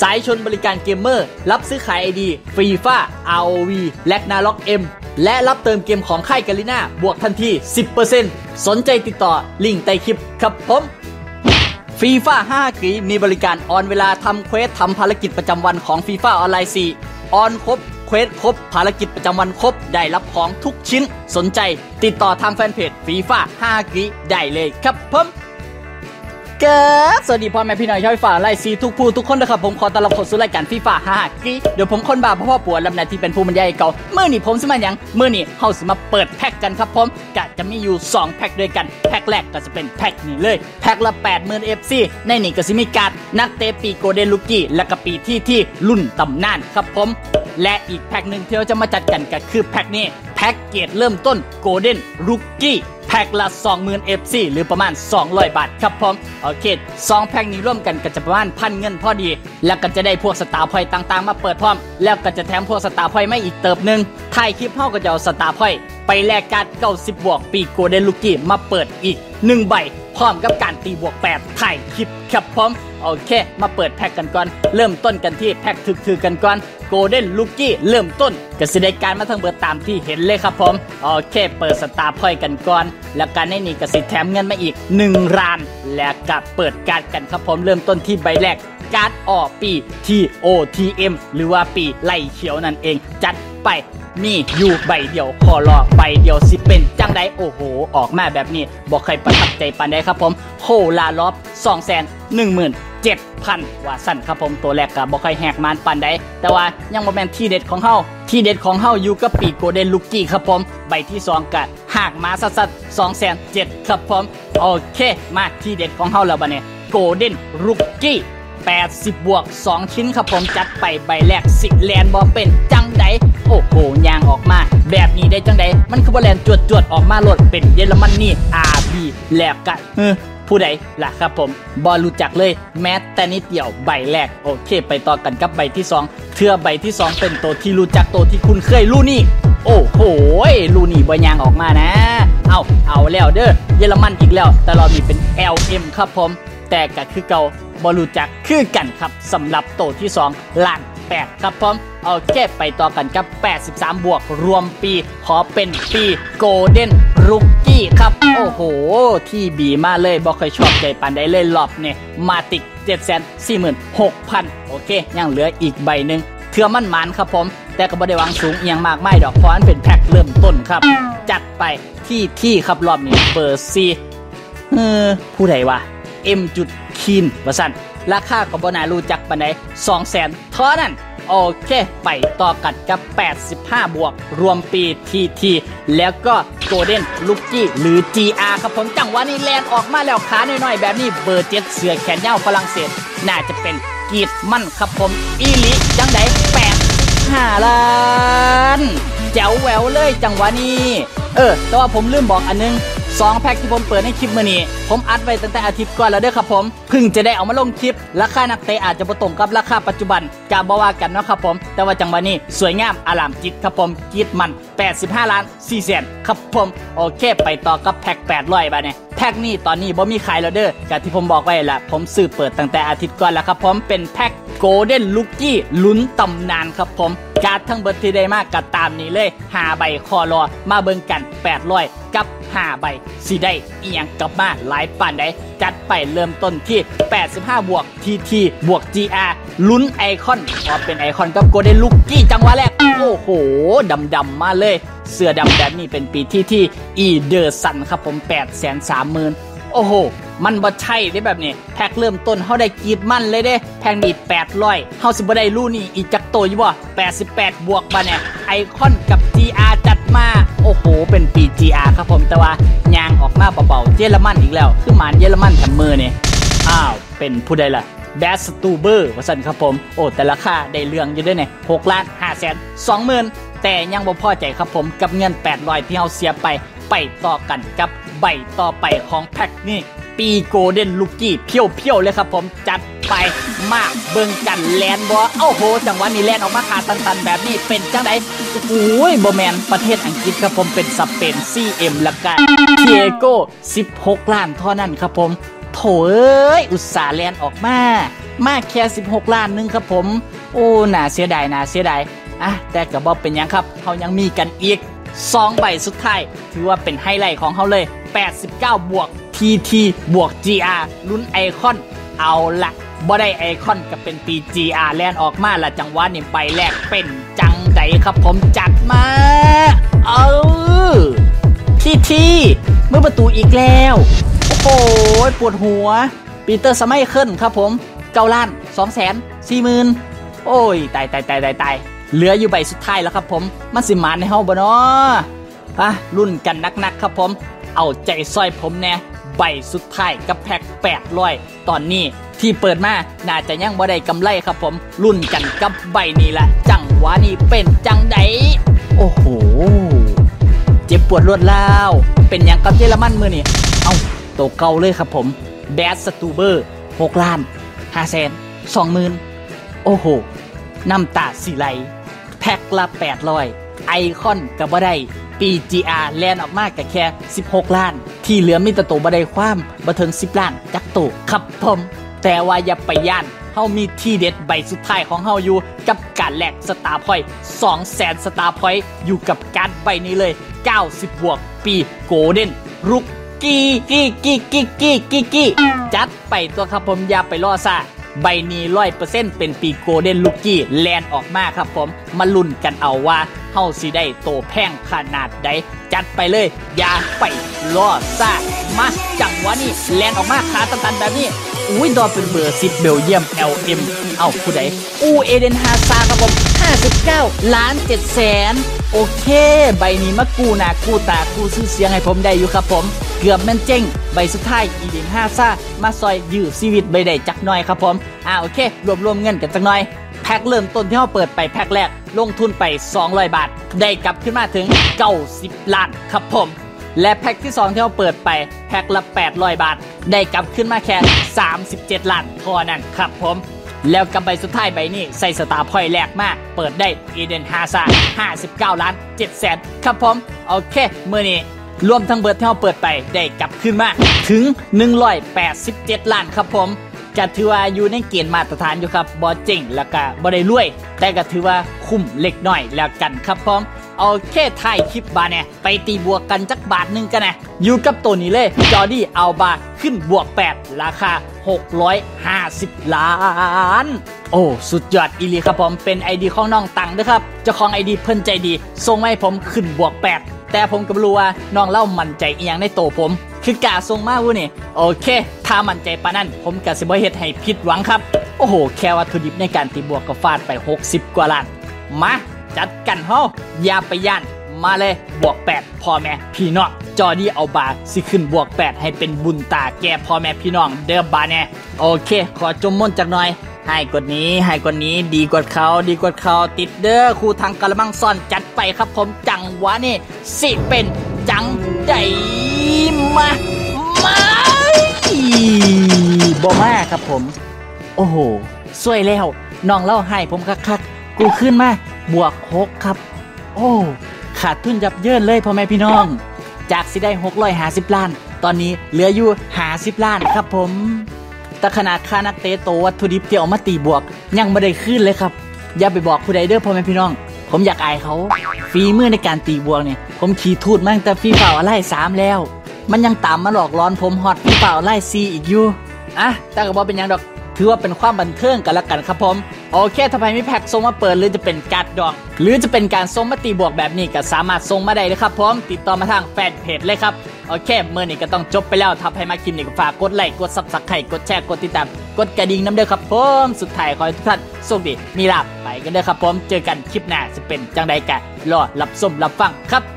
สายชนบริการเกมเมอร์ รับซื้อขายไอดีฟรีฟ่า ROV แลกนาล็อกเอ็มและรับเติมเกมของค่ายกาลิน่าบวกทันที 10%สนใจติดต่อลิงก์ใต้คลิปครับผมฟีฟ่า5กีมีบริการออนเวลาทำเควสทำภารกิจประจำวันของฟีฟ่าออนไลน์4ออนครบเควสครบ ภารกิจประจำวันครบ ได้รับของทุกชิ้น สนใจ ติดต่อทางแฟนเพจฟีฟ่า5กีได้เลยครับผม เกิดสวัสดีพ่อแม่พี่น้องชาวฝ่าไล่ซีทุกผู้ทุกคนนะครับผมขอต้อนรับเข้าสู่รายการฟีฟ่าฮ่ากีเดี๋ยวผมคนบาพ่อพ่อปวดลำหน้าที่เป็นผู้บรรยายเก่าเมื่อนี่ผมสิมาหยังเมื่อนี่เฮาสิมาเปิดแพ็กกันครับผมกะจะมีอยู่ 2 แพ็กด้วยกัน แพ็กแรกก็จะเป็นแพ็กนี้เลย แพ็กละ80,000 FC ในนี่ก็สิมีการ์ดนักเตะปีโกเดนลูกี้และก็ปีที่ที่รุ่นตำนานครับผม และอีกแพ็กหนึ่งที่เราจะมาจัดกันก็คือแพ็กนี้แพ็กเกจเริ่มต้นโกลเด้นลูกี้ แพ็กละ20,000 FC หรือประมาณ 200 บาทครับผมโอเคสองแพ็กนี้ร่วมกันก็จะประมาณพันเงินพอดี แล้วก็จะได้พวกสตาร์พอยต์ต่างๆ มาเปิดพร้อม แล้วก็จะแถมพวกสตาร์พอยไม่อีกเติบหนึ่งท้ายคลิปเฮาก็จะเอาสตาร์พอยไปแลกการ์ด90บวกปีโกเดนลูกี้มาเปิดอีก 1 ใบ พร้อมกับการตีบวก 8 ถ่ายคลิปครับผมโอเค มาเปิดแพ็กกันก่อน เริ่มต้นกันที่แพ็กถึกๆกันก่อน โกลเด้นลูกี้เริ่มต้นกสิได้การมาทั้งเบิดตามที่เห็นเลยครับผมโอเคเปิดสตาร์พอยกันก่อน แล้วการในนี้กสิแถมเงินมาอีก 1ราน และกับเปิดการกันครับผมเริ่มต้นที่ใบแรกการ์ดออปี TOTM หรือว่าปีไล่เขียวนั่นเองจัดไปนี่อยู่ใบเดียวพอรอใบเดียวสิเป็นจังไดโอ้โห ออกมาแบบนี้บอกใครประทับใจปานใดครับผม โคลาลอบ2 1 0 0 0 0 7,000 ว่าสั้นครับผมตัวแรกกับบอกใครแหกมานปานใดแต่ว่ายังบ่แม่นที่เด็ดของเฮาที่เด็ดของเฮาอยู่กับปีโกเดนลูกี้ครับผม ใบที่2กะหากมาสัดๆ2 7 0 0 0ครับผม โอเค มาที่เด็ดของเฮาแล้วบัดนี้โกเดนลูกี้80 บวก 2 ชิ้นครับผมจัดไปใบแรกสิแลนบอเป็นจังไดโอ้โหยางออกมา แบบนี้ได้จังไดมันคือบอแลนจวดจวดๆออกมาโหลดเป็นเยอรมันนี่ RB แล้วกะเฮ้อ ผู้ใดล่ะครับผมบอรู้จักเลยแม้แต่นิดเดียวใบแรกโอเค ไปต่อกันกับใบที่ 2เทื่อใบที่ 2 เป็นตัวที่รู้จักตัวที่คุณเคยรู้นี่ โอ้โหลูนี่บอยางออกมานะ เอาเอาแล้วเด้อเยอรมันอีกแล้วแต่เรามีเป็น LM ครับผม แต่ก็คือเก่าบอรู้จักคือกันครับสำหรับโตที่2ล้าน8ครับผมโอเคไปต่อกันกับ 83 บวก รวมปี ขอเป็นปีโกลเด้นรุก กี้ครับ โอ้โห ที่บีมาเลยบอกเคยชอบใจปันได้เลยรอบเนี่ยมาติก746,000โอเค ยังเหลืออีกใบหนึ่งเทือมันหมันครับผม แต่ก็บ่ได้วังสูงเอียงมากไม่ดอกเพราะมันเป็นแพ็คเริ่มต้นครับ จัดไปที่ที่ครับรอบนี้เบอร์ซีเออผู้ใดวะเอ็มจุดคีนว่าสั่นราคาก็บ่นารู้จักปานใด2แสนเท่านั้น โอเค ไปต่อกันกับ 85 บวก รวมปีทีทีแล้วก็โกลเด้นลูกกี้หรือ GR ครับผมจังหวะนี้แลนออกมาแล้วขาหน่อยๆ แบบนี้เบอร์เจ็ดเสือแขนยาวฝรั่งเศส น่าจะเป็นกีดมั่นครับผม อีลิจังไดแปดห้าล้านแจ๋วแหววเลยจังหวะนี้ เออ แต่ว่าผมลืมบอกอันนึง สองแพ็คที่ผมเปิดในคลิปมื่อนี้ ผมอัดไว้ตั้งแต่อาทิตย์ก่อนแล้วเด้อครับผมเพิ่งจะได้เอามาลงคลิป ราคานักเตะอาจจะประตรงกับราคาปัจจุบันกาบว่ากันนะครับผม แต่ว่าจังหวะนี้สวยงามอลามจิตครับผมกีดมัน 85 ล้าน4แสนครับผมโอเค ไปต่อกับแพ็ค800บาทเนี่ยแพ็คนี้ตอนนี้บ่มีขายแล้วเด้อกับที่ผมบอกไว้แหละผมซื้อเปิดตั้งแต่อาทิตย์ก่อนแล้วครับผมเป็นแพ็คโกลเด้นลูกกี้ลุ้นตำนานครับผมการ์ดทั้งเบิดที่ได้มากกับตามนี้เลยหาใบคอรอมาเบิ่งกัน800กับ หาใบสีได้อียงกลับมาหลายปานใดจัดไปเริ่มต้นที่ 85 บวก TT บวก GR ลุ้นไอคอนพอเป็นไอคอนกับโกลเด้ลูกกี้จังหวะแรก โอ้โห ดำดำมาเลย เสื้อดำแบบนี้เป็นปีที่ที่อีเดอร์สันครับผม8 3 0 0 0 0 โอ้โห มันบ่ใช่ได้แบบนี้ แพ็คเริ่มต้นเฮาได้กีดมันเลยเด้ แพ็คนี้800เฮาสิบ่ได้รู้นี่อีกจักโตอยู่บ่88 บวกบ่เนี่ยไอคอนกับ GR มา โอ้โห เป็นปี GR ครับผมแต่ว่ายางออกมาเบาๆเยอรมันอีกแล้ว คือหมานเยอรมันทำมือเนี่ยอ้าว เป็นผู้ใดล่ะแบสตูเบอร์ว่าสันครับผม โอ้ แต่ราคาได้เรื่องอยู่ด้วยเนี่ยหกล้านห้าแสนสองหมื่นแต่ยังบ่พอใจครับผมกับเงิน800ที่เราเสียไปไปต่อกันกับใบต่อไปของแพ็คนี่ ปีโกลเด้นลูกกี้เพียวเพียวๆเลยครับผมจัดไปมาเบิ่งกันแลนบอเอ้าโห จังหวะนี้แลนออกมาขาดตันๆ แบบนี้เป็นจังไดโอ้ยโบแมนประเทศอังกฤษครับผมเป็นสเปนซีเอ็มละกันเทียโก้16 ล้านเท่านั้นครับผม โถเอ้ย อุตส่าห์แลนออกมา มาแค่ 16 ล้านนึงครับผม โอ้หน่าเสียดายน่าเสียดายอะแต่ก็บ่เป็นยังครับเขายังมีกันอีก2ใบสุดท้ายถือว่าเป็นไฮไลท์ของเขาเลย 89 บวก TT บวก GR ลุ้นไอคอน เอาละบ่ได้ไอคอนก็เป็นปี GR แลนออกมาละจังหวะนี้ใบแรกเป็นจังไดครับผมจัดมา เออทีทีเมื่อประตูอีกแล้ว โอ้โหปวดหัว ปีเตอร์สมัยเคิลครับผมเก้าล้านสองแสนสี่หมื่นโอ้ยตายตายตายตายตายเหลืออยู่ใบสุดท้ายแล้วครับผม มันสิมานในเฮาบ่เนาะอะรุ่นกันนักๆครับผม เอาใจซอยผมแน่ใบสุดท้ายกับแพ็ค800ตอนนี้ที่เปิดมา น่าจะยังบ่ได้กำไรครับผมรุ่นกันกับใบนี้ละจังหวะนี้เป็นจังไดโอ้โห เจ็บปวดรวดร้าว เป็นอย่างกับเยอรมันมือนี่เอาโตวเก่าเลยครับผมแบสสตูเบอร์6ล้าน5แสน2หมื่นโอ้โห น้ำตาสีไหล แพ็คละ800ไอคอนกับบ่ได้ PGR แลนออกมากกับแค่ 16 ล้าน ที่เหลือมีแต่โตบ่ได้ความบ่ถึง10 ล้าน จักโตครับผมแต่ว่าอย่าไปย่านเฮามีที่เด็ดใบสุดท้ายของเฮาอยู่ กับการแลกสตาร์พอยต์2แสนสตาร์พอยต์อยู่กับการใบนี้เลย 90 บวก ปีโกลเด้นรุกกี้กี้กี้กี้กี้กี้กี้จัดไปตัวครับผมอย่าไปล่อซา ใบนี้ร้อยเปอร์เซ็นต์เป็นปีโกลเด้นลุกกี้แลนออกมาครับผม มาลุ้นกันเอาว่าเฮาสิได้โตแพงขนาดใด จัดไปเลยอย่าไปล่อซามาจังหวะนี้แลนออกมาขาตันๆแบบนี้อุ้ยดอเป็นเบอร์สิบเบลเยียม LM เอ้าผู้ใดอูเอเดนฮาซาครับผม 59ล้าน7แสนโอเค ใบนี้มากูนากู้ตากู้ชื่อเสียงให้ผมได้อยู่ครับผม เกือบแม่นเจ้งใบสุดท้ายอีเดนฮาซ่ามาซอยยื้อชีวิตใบได้จักหน่อยครับผมอ่าโอเค รวบรวมเงินกันจักหน่อย แพ็คเริ่มต้นที่เราเปิดไปแพ็คแรก ลงทุนไป 200 บาท ได้กลับขึ้นมาถึง 90 ล้านครับผม และแพ็คที่ 2 ที่เราเปิดไปแพ็คละ 800 บาท ได้กลับขึ้นมาแค่ 37 ล้านเท่านั้นครับผม แล้วกับใบสุดท้ายใบนี้ใส่สตาร์พอยแรกมาก เปิดได้อีเดนฮาซา59 ล้าน7แสนครับผมโอเคเมื่อนี้รวมทั้งเบิร์ดที่เราเปิดไปได้กลับขึ้นมาถึง 187 ล้านครับผมก็ถือว่าอยู่ในเกณฑ์มาตรฐานอยู่ครับบอเจ๋งแล้วก็บอได้รวย แต่ก็ถือว่าคุ้มเล็กน้อยแล้วกันครับผมโอเคถ่ายคลิปบาเนี่ยไปตีบวกกันจักบาทหนึงกันนะอยู่กับตัวนี้เลยจอดี้เอาบาขึ้นบวก 8 ราคา 650 ล้าน โอ้ สุดยอดอีลีครับผมเป็นไอดีของน้องตังด้วยครับเจ้าของไอดีเพิ่นใจดีส่งมาให้ผมขึ้นบวก 8 แต่ผมก็ไม่รู้ว่าน้องเล่ามั่นใจอีหยังในโตผม คือกาทรงมาวูนี่ โอเค ถ้ามั่นใจปานนั้น ผมกะสิบ่เฮ็ดให้ผิดหวังครับ โอ้โห แค่วัตถุดิบในการตีบวกก็ฟาดไป 60 กว่าล้าน มา จัดกันเฮาอย่าไปย่าน มาเลยบวก 8พ่อแม่พี่น้องจอดี้เอาบาสิขึ้นบวก 8 ให้เป็นบุญตาแก่พ่อแม่พี่น้องเด้อบาแน่โอเค ขอจมม่นจักหน่อย ให้กว่านี้ให้กว่านี้ดีกว่าเขาดีกว่าเขาติดเด้อครูทางกระมังซ่อนจัดไปครับผมจังวะนี่สิเป็นจังใจมามาบ่มาครับผม โอ้โหสวยแล้วน้องเล่าให้ผมคักๆกูขึ้นมาบวกหกครับ โอ้ ขาดทุนยับเยินเลยพ่อแม่พี่น้อง จากสิได้650ล้าน ตอนนี้เหลืออยู่50ล้านครับผมแต่ขนาดค่านักเตะโตวัตถุดิบที่เอามาตีบวก ยังไม่ได้ขึ้นเลยครับ อย่าไปบอกผู้ใดเด้อพ่อแม่พี่น้อง ผมอยากอายเขาฝีมือในการตีบวกเนี่ย ผมขี่ทูดมาตั้งแต่ฟีฟ่าอะไรสามแล้ว มันยังตามมาหลอกล้อนผมฮอตฟีฟ่าอะไรซีอีกอยู่อะแต่ก็บอกเป็นยังดอก ถือว่าเป็นความบันเทิงกันละกันครับผม โอเคถ้าใครมีแพ็กส่งมาเปิดหรือจะเป็นการ์ดดอง หรือจะเป็นการส่งมาตีบวกแบบนี้ก็สามารถส่งมาได้เลยครับผมติดต่อมาทางแฟนเพจเลยครับโอเคเมื่อนี้ก็ต้องจบไปแล้วถ้าใครมาคลิปนี้ก็ฝากกดไลค์กดซับสไครต์กดแชร์กดติดตามกดกระดิ่งน้ำเด้อครับผมสุดท้ายขอให้ทุกท่านโชคดีมีลาบไปกันเด้อครับผมเจอกันคลิปหน้าจะเป็นจังใดกะรอรับชมรับฟังครับ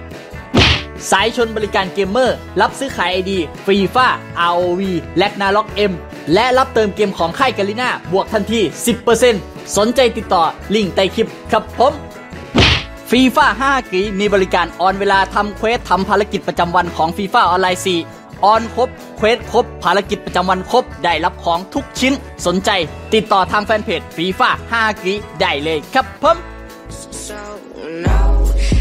สายชนบริการเกมเมอร์ รับซื้อขายไอดีฟรีฟ่า ROV และนาล็อก M และรับเติมเกมของค่ายกาลิน่าบวกทันที 10%สนใจติดต่อลิงก์ใต้คลิปครับผมฟีฟ่า5กีมีบริการออนเวลาทำเควสทำภารกิจประจำวันของฟีฟ่าออนไลน์4ออนครบเควสครบ ภารกิจประจำวันครบ ได้รับของทุกชิ้น สนใจ ติดต่อทางแฟนเพจฟีฟ่า5กีได้เลยครับผม So no.